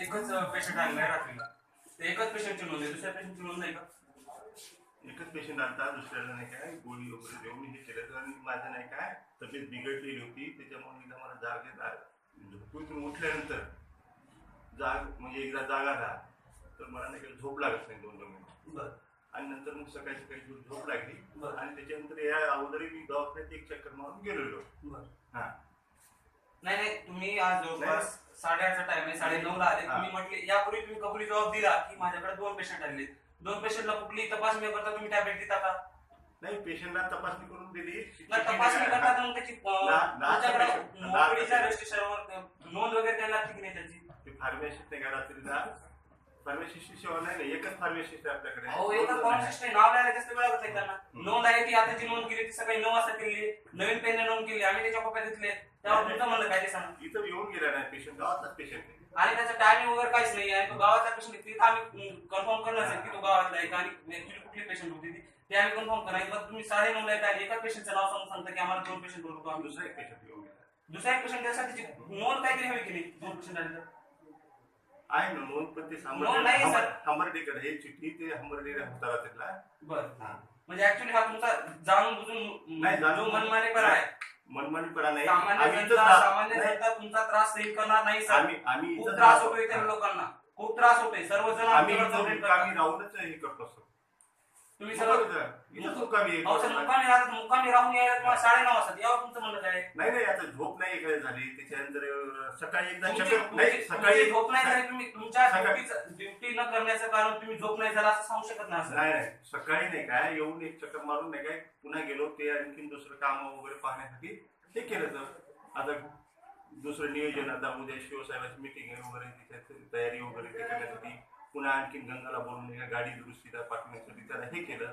एकच पेशंट आहे रात्रीला. ते एकच पेशंटची नोंद आहे. दुसऱ्या पेशंटची नोंद नाही का? एकच पेशंट आता दुसऱ्याला नाही काय गोळी वगैरे देऊन हे केलं. आणि माझं नाही काय तब्येत बिघडलेली होती. त्याच्यामुळे एकदा मला जाग येत झोपून उठल्यानंतर जाग म्हणजे एकदा जागा राहा तर मला नाही का झोप लागत नाही दोन दोन मिनिट. बरं. आणि नंतर मग सकाळी सकाळी झोप लागली. आणि त्याच्यानंतर या अगोदरही मी दवाखान्यात एक चक्कर मारून गेलेलो. हा. नाही नाही तुम्ही आज जवळपास साडेआठचा टाइम आहे साडे नऊ ला आले. हा. तुम्ही म्हटले यापूर्वी तुम्ही कबुली जबाब दिला की माझ्याकडे दोन पेशंट आले दोन पेशंटला कुठली तपासणी करता तुम्ही टॅबलेट देता का? नाही पेशंटला तपासणी करून दिली. तपासणी करता तर मग त्याची अं, तुमच्याकडे मोकळीच्या. रजिस्ट्रेशनवर नोंद वगैरे द्यायला लागते की नाही त्याची? ते फार्मासिस्ट रात्रीला फार्मासिस्टची सेवा नाही ना एकच फार्मासिस्ट आहे आपल्याकडे. अहो एकच कॉन्सिस्ट नाही. नाव लिहायला जास्त वेळ लागत नाही त्यांना. नोंद आहे ती आताची नोंद केली ती सकाळी नऊ वाजता केली नवीन पेनने नोंद केली आम्ही त्याच्या कॉप्या घेतले. त्यावर तुमचं म्हणलं काय ते सांगा. इथं येऊन गेला नाही पेशंट गावातलाच पेशंट आहे. आणि त्याचं टायमिंग वगैरे काहीच नाही तो गावाचा पेशंट तिथं आम्ही कन्फर्म करणार आहे की तो गावातला आहे. का आणि ऍक्च्युली कुठली पेशंट होती ती ते आम्ही कन्फर्म करणार बस तुम्ही साडे नऊ ला एका पेशंटचं नाव सांगून सांगता की आम्हाला दोन पेशंट होतो आम्ही. दुसरा एक पेशंट गेला. दुसऱ्या एक पेशंट त्यासाठी नोंद काहीतरी हवी की नाही दोन पेशंट आले? आहे ना नोंद पण ते नोंद नाही, सर. हंबर्डीकडे हे चिठ्ठी ते हंबर्डीकडे होता रात्रीला बरं. हा. म्हणजे ऍक्च्युली हा तुमचा जाणून बुजून नाही, जाणून जो मनमानेपणा आहे. मनमानीपणा नाही. सामान्य आम्ही इथंच जनता सामान्य तुमचा त्रास सहन करणार नाही सर. आम्ही आम्ही खूप इथंच त्रास. होतोय त्या. लोकांना. खूप त्रास होतोय. सर्वजण आम्ही आमच्यावर इथं complaint मुक्कामी करतात. राहूनच हे करतो तुम्ही सर्व इथं मुक्कामी. अहो सर मुक्कामी राहतात मुक्कामी राहून यायला तुम्हाला साडे नऊ वाजता. यावर तुमचं म्हणणं काय? आहे? नाही नाही आता झोप नाही काय झाली. त्याच्यानंतर अं, सकाळी एकदा तुमची- चक्कर नाही तुमची- सकाळी तुमची झोप नाही झाली तुम्ही तुमच्या सकाळी- ड्युटी न करण्याचं कारण तुम्ही झोप नाही झाला असं सांगू शकत नाही नाही नाही सकाळी नाही काय? येऊन एक चक्कर मारून नाही काय? पुन्हा गेलो ते आणखीन दुसरं काम वगैरे पाहण्यासाठी हे केलं तर. आता दुसरं नियोजन आता उद्या शिवसाहेबाची मिटिंग आहे वगैरे त्याच्यात तयारी वगैरे ते करण्यासाठी. पुन्हा आणखीन गंगाला बोलून एका गाडी दुरुस्तीला पाठवण्यासाठी त्याला हे केलं.